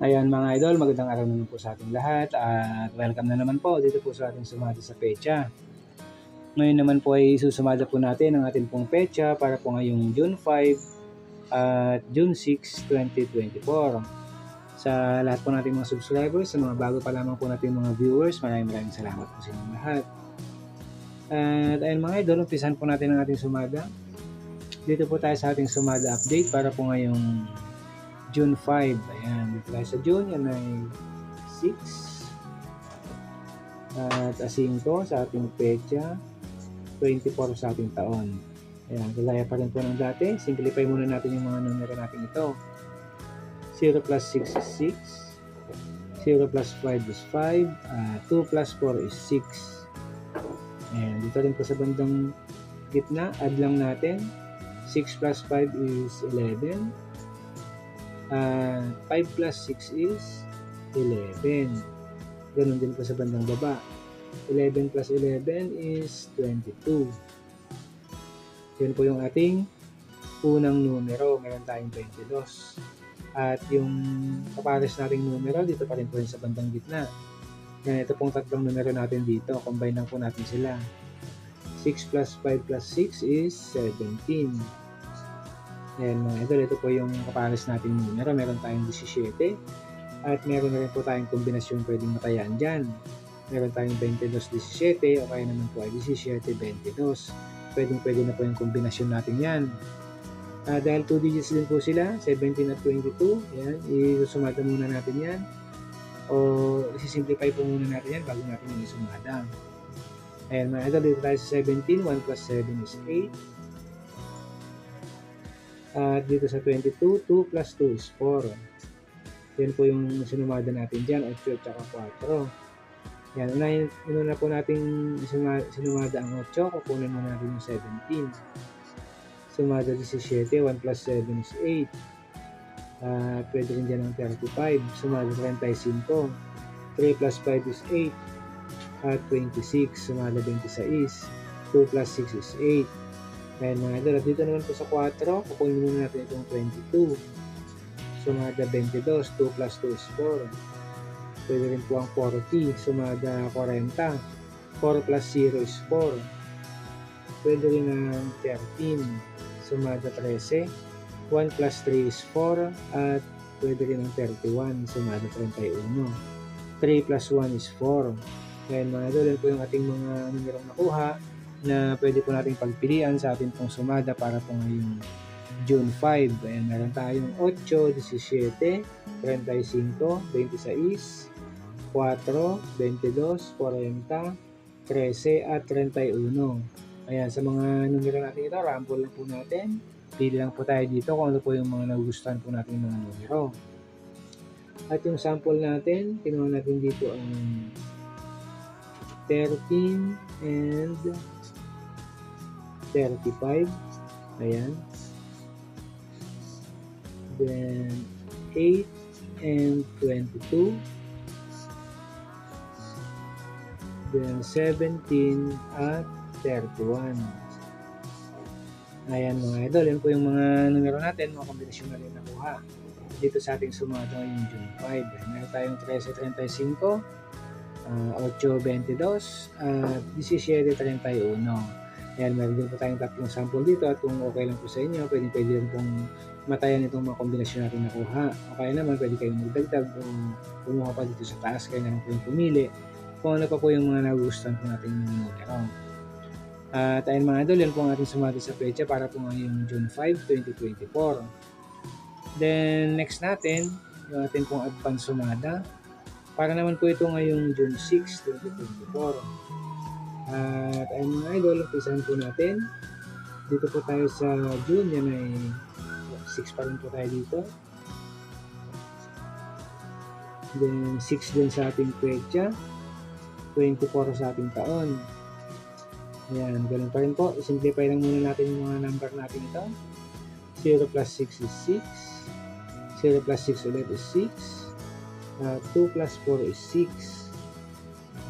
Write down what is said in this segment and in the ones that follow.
Ayan mga idol, magandang araw naman po sa ating lahat at welcome na naman po dito po sa ating sumada sa pecha. Ngayon naman po ay susumada po natin ang ating pong pecha para po ngayong June 5 at June 6, 2024. Sa lahat po nating mga subscribers, sa mga bago pa lamang po nating mga viewers, maraming maraming salamat po sa inyong lahat. At ayun mga idol, umpisan po natin ang ating sumada. Dito po tayo sa ating sumada update para po ngayong June 5. Ayan, tayo sa June, yan ay 6. At a 5 sa ating pecha, 24 sa ating taon. Ayan, kagaya pa rin po ng dati. Simplify muna natin yung mga numero natin ito. 0 plus 6 is 6. 0 plus 5 is 5. Uh, 2 plus 4 is 6. Ayan, dito rin po sa bandang gitna, add lang natin. 6 plus 5 is 11. Uh, 5 plus 6 is 11. Ganun din po sa bandang baba. 11 plus 11 is 22. Yan po yung ating unang numero. Meron tayong 22. At yung kapares nating numero, dito pa rin po yun sa bandang gitna. Yan, ito pong tatlong numero natin dito. Combine lang po natin sila. 6 plus 5 plus 6 is 17. Ayan mga idol, ito po yung kapares natin numero. Meron tayong 17 at meron na rin po tayong kombinasyon pwedeng matayaan dyan. Meron tayong 22-17 o kaya naman po ay 17-22. Pwedeng pwede na po yung kombinasyon natin yan. Uh, dahil 2 digits din po sila, 17 at 22. Ayan, isusumada muna natin yan. O isisimplify po muna natin yan bago natin yung isumada. Ayan mga idol, dito tayo sa 17. 1 plus 7 is 8. At dito sa 22, 2 plus 2 is 4. Yan po yung sinumada natin dyan, 8 at saka 4. Yan, unahin, una na po natin sinumada ang 8, kukunin mo natin yung 17. Sumada 17, 1 plus 7 is 8. Uh, pwede rin dyan ang 35. Sumada 35. 3 plus 5 is 8. At 26. Sumada 26. 2 plus 6 is 8. Ayan mga idol. Dito naman po sa 4, kukunin muna natin itong 22. Sumada 22. 2 plus 2 is 4. Pwede rin po ang 40. Sumada 40. 4 plus 0 is 4. Pwede rin ang 13. Sumada 13. 1 plus 3 is 4. At pwede rin ang 31. Sumada 31. 3 plus 1 is 4. Ayan mga idol. Yan po yung ating mga numerong nakuha na pwede po nating pagpilian sa ating pong sumada para po ngayong June 5. Ayan, meron tayong 8, 17, 35, 26, 4, 22, 40, 13, at 31. Ayan, sa mga numero natin ito, ramble lang po natin. Pili lang po tayo dito kung ano po yung mga nagugustuhan po natin mga numero. At yung sample natin, kinuha natin dito ang 13 and 35. Ayan. Then 8 and 22. Then 17 at 31. Ayan mga idol, yan po yung mga numero natin, mga kombinasyon na rin nakuha. Dito sa ating sumado yung June 5. Ayan, meron tayong 13.35, uh, 8.22, at 17.31. Ayan, meron din po tayong tatlong sample dito at kung okay lang po sa inyo, pwede pwede rin pong matayan itong mga kombinasyon natin nakuha. O kaya naman, pwede kayong magdagdag o kumuha pa dito sa taas, kaya naman po yung pumili kung ano pa po yung mga nagustuhan po natin yung numero. At ayun mga idol, yan po ang ating sumati sa pecha para po ngayong June 5, 2024. Then, next natin, yung ating pong advance sumada. Para naman po ito ngayong June 6, 2024. At ayun mga idol, umpisahan po natin. Dito po tayo sa June, yan ay 6 pa rin po tayo dito. Then 6 din sa ating pecha. 24 sa ating taon. Ayan, ganun pa rin po. Simplify lang muna natin yung mga number natin ito. 0 plus 6 is 6. 0 plus 6 ulit is 6. Uh, 2 plus 4 is 6.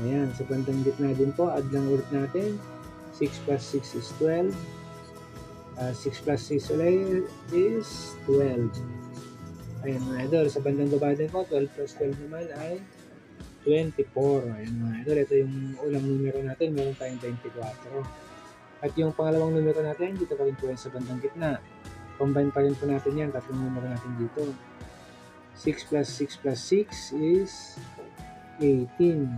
Ayan, sa bandang gitna din po, add lang ulit natin. 6 plus 6 is 12. Uh, 6 plus 6 ulit is 12. Ayan mga idol, sa bandang baba din po, 12 plus 12 naman ay 24. Ayan mga idol, ito yung ulang numero natin, meron tayong 24. At yung pangalawang numero natin, dito pa rin po yan sa bandang gitna. Combine pa rin po natin yan, tatlong numero natin dito. 6 plus 6 plus 6 is 18.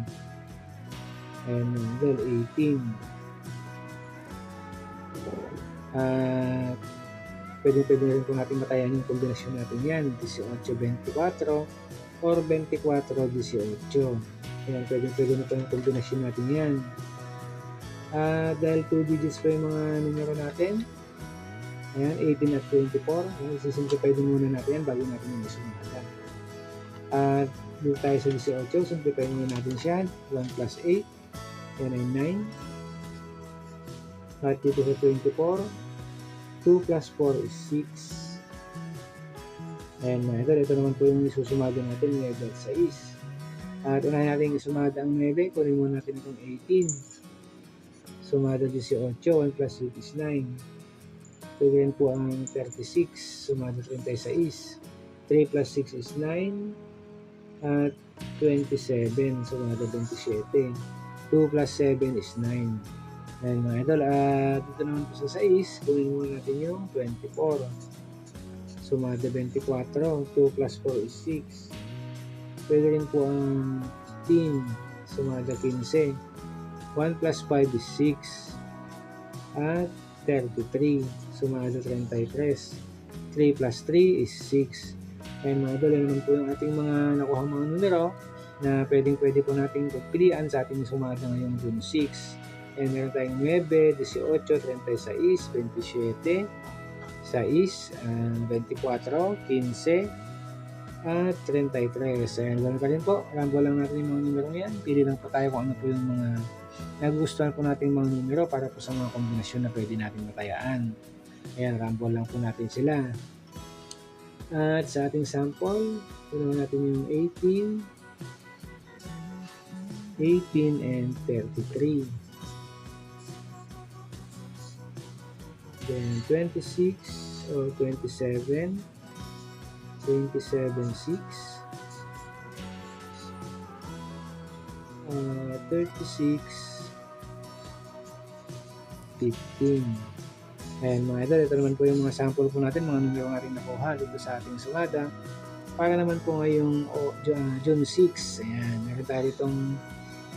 Ayan idol, 18. At pwede pwede rin po natin matayan yung kombinasyon natin yan. 18-24 or 24-18 ayan pwede pwede na po yung kombinasyon natin yan. Ah, dahil 2 digits po yung mga numero natin ayan 18 at 24 ayan, isisimplify din muna natin yan bago natin yung isumada at dito tayo sa 18 simplify muna natin siya 1 plus 8 yan ay 9 at dito sa 24 2 plus 4 is 6. Ayan mga idol, ito naman po yung isusumada natin, 9 at 6. At unahin natin isumada ang 9, kunin muna natin itong 18. Sumada 18, 1 plus 8 is 9. Pwede rin po ang 36, sumada 36. 3 plus 6 is 9. At 27, sumada 27. 2 plus 7 is 9. Ayan mga idol, at dito naman po sa 6, kunin muna natin yung 24. Sumada 24, 2 plus 4 is 6. Pwede rin po ang 15, sumada 15. 1 plus 5 is 6. At 33, sumada 33. 3 plus 3 is 6. Ayan mga idol, yan naman po yung ating mga nakuha mga numero na pwedeng pwede po nating pagpilian sa ating sumada ngayong June 6. Ayan, meron tayong 9, 18, 36, 27, 6, uh, 24, 15, at 33. Ayan, ganun pa rin po. Rambo lang natin yung mga numero yan. Pili lang po tayo kung ano po yung mga nagustuhan po natin mga numero para po sa mga kombinasyon na pwede natin matayaan. Ayan, rambo lang po natin sila. At sa ating sample, puno natin yung 18, 18 and 33. Then 26 or 27, 27, 6, uh, 36, 15. Ayan mga idol, ito naman po yung mga sample po natin, mga numero natin nakuha dito sa ating sumada. Para naman po ngayong oh, Ju- June 6, ayan, meron tayo itong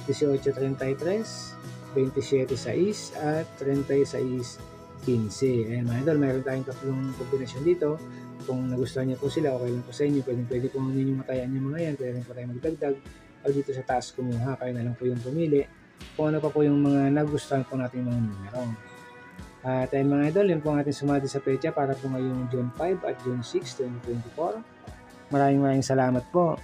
18.33, 27.6 at 36.15. Ayan mga idol, meron tayong tatlong kombinasyon dito. Kung nagustuhan niyo po sila, okay lang po sa inyo. Pwede, pwede po ninyo matayan yung mga yan. Pwede rin po tayo magdagdag. O dito sa task kumuha, kayo na lang po yung pumili. Kung ano pa po yung mga nagustuhan po natin mga numero. At ayun mga idol, yun po ang ating sumati sa pecha para po ngayong June 5 at June 6, 2024. Maraming maraming salamat po.